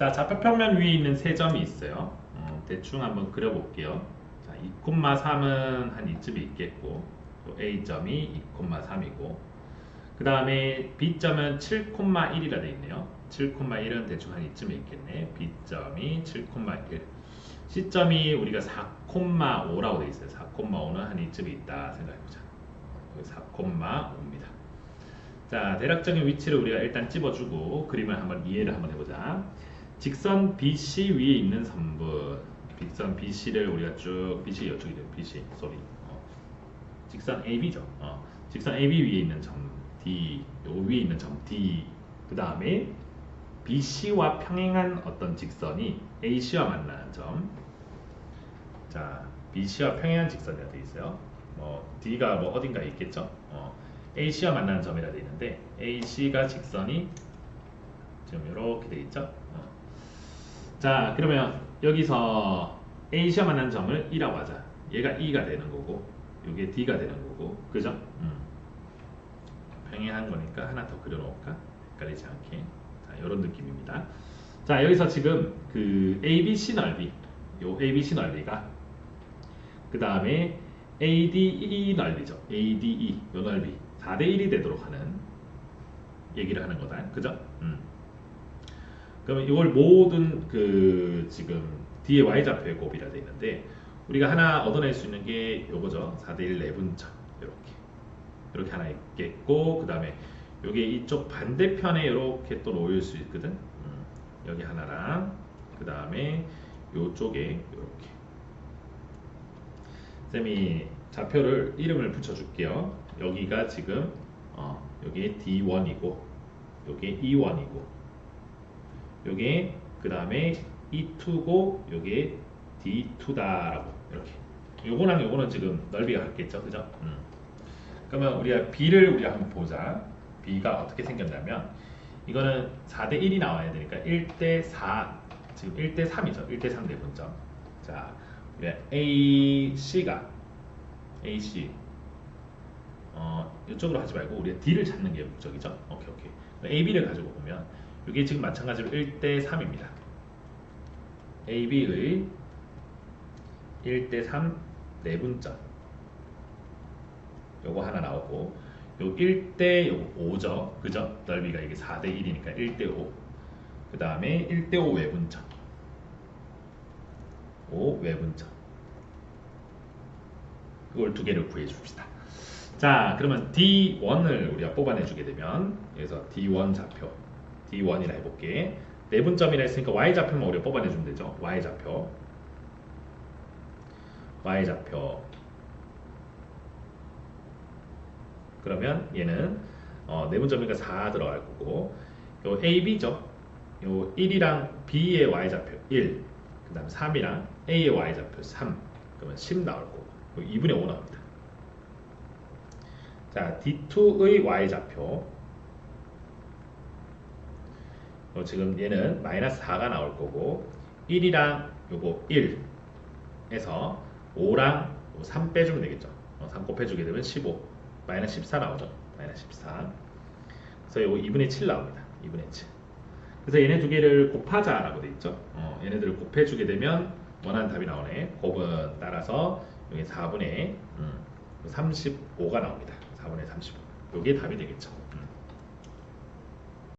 자, 좌표평면 위에 있는 세 점이 있어요. 어, 대충 한번 그려볼게요. 자, 2,3은 한 이쯤에 있겠고, 또 A점이 2,3이고, 그 다음에 B점은 7,1이라 되어 있네요. 7,1은 대충 한 이쯤에 있겠네. B점이 7,1. C점이 우리가 4,5라고 되어 있어요. 4,5는 한 이쯤에 있다 생각해보자. 4,5입니다. 자, 대략적인 위치를 우리가 일단 집어주고 그림을 한번 이해를 한번 해보자. 직선 BC 위에 있는 선분, 직선 BC를 우리가 쭉 BC 이쪽이 돼요. BC, sorry. 어. 직선 AB죠. 어. 직선 AB 위에 있는 점 D, 요 위에 있는 점 D. 그 다음에 BC와 평행한 어떤 직선이 AC와 만나는 점. 자, BC와 평행한 직선이라 돼 있어요. 뭐 D가 뭐 어딘가에 있겠죠. 어. AC와 만나는 점이라 돼 있는데 AC가 직선이 지금 이렇게 돼 있죠. 어. 자, 그러면 여기서 A시와 만나는 점을 E라고 하자. 얘가 E가 되는 거고, 이게 D가 되는 거고, 그죠? 음. 평행한 거니까 하나 더 그려놓을까? 헷갈리지 않게. 자, 이런 느낌입니다. 자, 여기서 지금 그 ABC 넓이, 요 ABC 넓이가 그 다음에 ADE 넓이죠. ADE 요 넓이 4대 1이 되도록 하는 얘기를 하는 거다. 그죠? 음. 그러면 이걸 모든 그 지금 뒤에 y좌표의 곱이라 돼 있는데 우리가 하나 얻어낼 수 있는 게 요거죠. 4대 1 내분점 이렇게 이렇게 하나 있겠고 그 다음에 요게 이쪽 반대편에 이렇게 또 놓일 수 있거든. 음, 여기 하나랑 그 다음에 요쪽에 이렇게 쌤이 좌표를 이름을 붙여줄게요. 여기가 지금 어, 여기 D1이고 여기 E1이고 요게 그 다음에 E2고 요게 D2다라고 이렇게. 요거랑 요거는 지금 넓이가 같겠죠? 그죠? 음. 그러면 우리가 B를 우리가 한번 보자. B가 어떻게 생겼냐면 이거는 4대 1이 나와야 되니까 1대 4 지금 1대 3이죠. 1대 3 대분점. 자 우리가 AC가 AC 어, 이쪽으로 하지 말고 우리가 D를 찾는 게 목적이죠? 오케이 오케이. AB를 가지고 보면 이게 지금 마찬가지로 1대 3입니다. AB의 1대 3 내분점 요거 하나 나오고 요 1대 요 5죠. 그죠? 넓이가 이게 4대 1이니까 1대 5. 그 다음에 1대 5 외분점 5 외분점 이걸 두 개를 구해 줍시다. 자, 그러면 D1을 우리가 뽑아내 주게 되면 여기서 D1 좌표 D1이라 해볼게. 내분점이라 했으니까 Y좌표만 우리가 뽑아내주면 되죠. Y좌표. Y좌표. 그러면 얘는 어, 내분점이니까 4 들어갈 거고 요 AB죠. 요 1이랑 B의 Y좌표 1. 그 다음 3이랑 A의 Y좌표 3. 그러면 10 나올 거고 2분의 5 나옵니다. 자, D2의 Y좌표 어, 지금 얘는 마이너스 4가 나올 거고 1이랑 요거 1에서 5랑 3 빼주면 되겠죠. 어, 3 곱해주게 되면 15 마이너스 14 나오죠. 마이너스 14 그래서 요거 2분의 7 나옵니다. 2분의 7 그래서 얘네 두 개를 곱하자 라고 돼 있죠. 어, 얘네들을 곱해주게 되면 원하는 답이 나오네. 곱은 따라서 여기 4분의 음, 35가 나옵니다. 4분의 35 요게 답이 되겠죠.